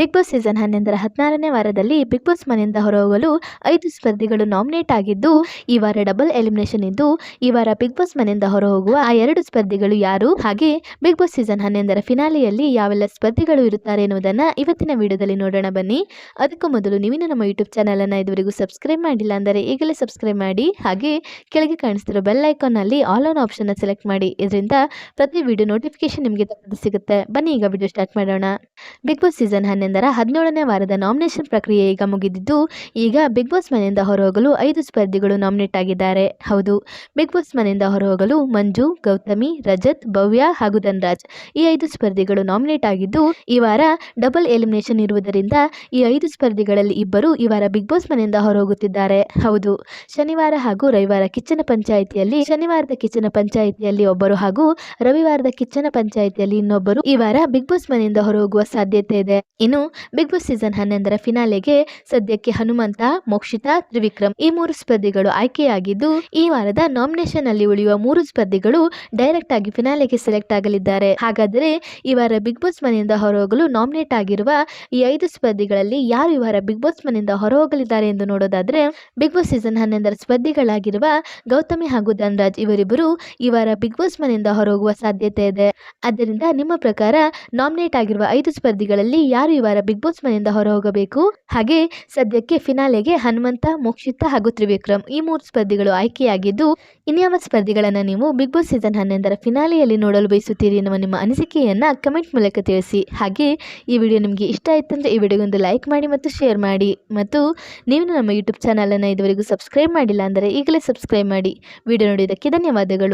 Big Boss season ಹನ್ನೊಂದರ ಹದಿನಾರನೇ ವಾರದಲ್ಲಿ ಬಿಗ್ ಬಾಸ್ ಮನೆಯಿಂದ ಹೊರಹೋಗಲು ಐದು ಸ್ಪರ್ಧಿಗಳು ನಾಮಿನೇಟ್ ಆಗಿದ್ದು, ಈ ವಾರ ಡಬಲ್ ಎಲಿಮಿನೇಷನ್ ಇದ್ದು, ಈ ವಾರ ಬಿಗ್ ಬಾಸ್ ಮನೆಯಿಂದ ಹೊರಹೋಗುವ ಆ ಎರಡು ಸ್ಪರ್ಧಿಗಳು ಯಾರು? ಹಾಗೆ ಬಿಗ್ ಬಾಸ್ ಸೀಸನ್ ಹನ್ನೊಂದರ ಫಿನಾಲೆಯಲ್ಲಿ ಯಾವೆಲ್ಲ ಸ್ಪರ್ಧಿಗಳು ಇರುತ್ತಾರೆ ಎನ್ನುವುದನ್ನು ಇವತ್ತಿನ ವಿಡಿಯೋದಲ್ಲಿ ನೋಡೋಣ ಬನ್ನಿ. ಅದಕ್ಕೂ ಮೊದಲು ನೀವಿನ ನಮ್ಮ ಯೂಟ್ಯೂಬ್ ಚಾನಲನ್ನು ಇದುವರೆಗೂ ಸಬ್ಸ್ಕ್ರೈಬ್ ಮಾಡಿಲ್ಲ ಅಂದರೆ ಈಗಲೇ ಸಬ್ಸ್ಕ್ರೈಬ್ ಮಾಡಿ. ಹಾಗೆ ಕೆಳಗೆ ಕಾಣಿಸ್ತಿರೋ ಬೆಲ್ ಐಕಾನ್ನಲ್ಲಿ ಆಲ್ ಆನ್ ಆಪ್ಷನ್ನ ಸೆಲೆಕ್ಟ್ ಮಾಡಿ. ಇದರಿಂದ ಪ್ರತಿ ವಿಡಿಯೋ ನೋಟಿಫಿಕೇಶನ್ ನಿಮಗೆ ಸಿಗುತ್ತೆ. ಬನ್ನಿ, ಈಗ ವಿಡಿಯೋ ಸ್ಟಾರ್ಟ್ ಮಾಡೋಣ. ಬಿಗ್ ಬಾಸ್ ಸೀಸನ್ ಹನ್ನೊಂದರ ಹದಿನೇಳನೇ ವಾರದ ನಾಮಿನೇಷನ್ ಪ್ರಕ್ರಿಯೆ ಈಗ ಮುಗಿದಿದ್ದು, ಈಗ ಬಿಗ್ ಬಾಸ್ ಮನೆಯಿಂದ ಹೊರಹೋಗಲು ಐದು ಸ್ಪರ್ಧಿಗಳು ನಾಮಿನೇಟ್ ಆಗಿದ್ದಾರೆ. ಹೌದು ಬಿಗ್ ಬಾಸ್ ಮನೆಯಿಂದ ಹೊರಹೋಗಲು ಮಂಜು, ಗೌತಮಿ, ರಜತ್, ಭವ್ಯ ಹಾಗೂ ಧನ್ರಾಜ್ ಈ ಐದು ಸ್ಪರ್ಧಿಗಳು ನಾಮಿನೇಟ್ ಆಗಿದ್ದು, ಈ ವಾರ ಡಬಲ್ ಎಲಿಮಿನೇಷನ್ ಇರುವುದರಿಂದ ಈ ಐದು ಸ್ಪರ್ಧಿಗಳಲ್ಲಿ ಇಬ್ಬರು ಈ ವಾರ ಬಿಗ್ ಬಾಸ್ ಮನೆಯಿಂದ ಹೊರಹೋಗುತ್ತಿದ್ದಾರೆ. ಹೌದು, ಶನಿವಾರ ಹಾಗೂ ರವಿವಾರ ಕಿಚ್ಚನ ಪಂಚಾಯಿತಿಯಲ್ಲಿ, ಶನಿವಾರದ ಕಿಚ್ಚನ ಪಂಚಾಯಿತಿಯಲ್ಲಿ ಒಬ್ಬರು ಹಾಗೂ ರವಿವಾರದ ಕಿಚ್ಚನ ಪಂಚಾಯಿತಿಯಲ್ಲಿ ಇನ್ನೊಬ್ಬರು ಈ ವಾರ ಬಿಗ್ ಬಾಸ್ ಮನೆಯಿಂದ ಹೊರಹೋಗುವ ಸಾಧ್ಯತೆ ಇದೆ. ಬಿಗ್ ಬಾಸ್ ಸೀಸನ್ ಹನ್ನೊಂದರ ಫಿನಾಲೆಗೆ ಸದ್ಯಕ್ಕೆ ಹನುಮಂತ, ಮೋಕ್ಷಿತಾ, ತ್ರಿವಿಕ್ರಮ್ ಈ ಮೂರು ಸ್ಪರ್ಧಿಗಳು ಆಯ್ಕೆಯಾಗಿದ್ದು, ಈ ವಾರದ ನಾಮಿನೇಷನ್ ಅಲ್ಲಿ ಉಳಿಯುವ ಮೂರು ಸ್ಪರ್ಧಿಗಳು ಡೈರೆಕ್ಟ್ ಆಗಿ ಫಿನಾಲೆಗೆ ಸೆಲೆಕ್ಟ್ ಆಗಲಿದ್ದಾರೆ. ಹಾಗಾದರೆ ಈ ವಾರ ಬಿಗ್ ಬಾಸ್ ಮನೆಯಿಂದ ಹೊರಹೋಗಲು ನಾಮಿನೇಟ್ ಆಗಿರುವ ಈ ಐದು ಸ್ಪರ್ಧಿಗಳಲ್ಲಿ ಯಾರು ಈ ವಾರ ಬಿಗ್ ಬಾಸ್ ಮನೆಯಿಂದ ಹೊರಹೋಗಲಿದ್ದಾರೆ ಎಂದು ನೋಡೋದಾದ್ರೆ, ಬಿಗ್ ಬಾಸ್ ಸೀಸನ್ ಹನ್ನೊಂದರ ಸ್ಪರ್ಧಿಗಳಾಗಿರುವ ಗೌತಮಿ ಹಾಗೂ ಧನ್ರಾಜ್ ಇವರಿಬ್ಬರು ಈ ವಾರ ಬಿಗ್ ಬಾಸ್ ಮನೆಯಿಂದ ಹೊರಹೋಗುವ ಸಾಧ್ಯತೆ ಇದೆ. ಆದ್ದರಿಂದ ನಿಮ್ಮ ಪ್ರಕಾರ ನಾಮಿನೇಟ್ ಆಗಿರುವ ಐದು ಸ್ಪರ್ಧಿಗಳಲ್ಲಿ ಯಾರು ವಾರ ಬಿಗ್ ಬಾಸ್ ಮನೆಯಿಂದ ಹೊರಹೋಗಬೇಕು. ಹಾಗೆ ಸದ್ಯಕ್ಕೆ ಫಿನಾಲೆಗೆ ಹನುಮಂತ, ಮೋಕ್ಷಿತ ಹಾಗೂ ತ್ರಿವಿಕ್ರಮ್ ಈ ಮೂರು ಸ್ಪರ್ಧಿಗಳು ಆಯ್ಕೆಯಾಗಿದ್ದು, ಇನ್ಯಾವ ಸ್ಪರ್ಧಿಗಳನ್ನು ನೀವು ಬಿಗ್ ಬಾಸ್ ಸೀಸನ್ ಹನ್ನೊಂದರ ಫಿನಾಲೆಯಲ್ಲಿ ನೋಡಲು ಬಯಸುತ್ತೀರಿ ಎನ್ನುವ ನಿಮ್ಮ ಅನಿಸಿಕೆಯನ್ನು ಕಮೆಂಟ್ ಮೂಲಕ ತಿಳಿಸಿ. ಹಾಗೆ ಈ ವಿಡಿಯೋ ನಿಮಗೆ ಇಷ್ಟ ಆಯ್ತಂದ್ರೆ ಈ ವಿಡಿಯೋಗೊಂದು ಲೈಕ್ ಮಾಡಿ ಮತ್ತು ಶೇರ್ ಮಾಡಿ. ಮತ್ತು ನೀವು ನಮ್ಮ ಯೂಟ್ಯೂಬ್ ಚಾನಲನ್ನು ಇದುವರೆಗೂ ಸಬ್ಸ್ಕ್ರೈಬ್ ಮಾಡಿಲ್ಲ ಅಂದರೆ ಈಗಲೇ ಸಬ್ಸ್ಕ್ರೈಬ್ ಮಾಡಿ. ವಿಡಿಯೋ ನೋಡಿದ್ದಕ್ಕೆ ಧನ್ಯವಾದಗಳು.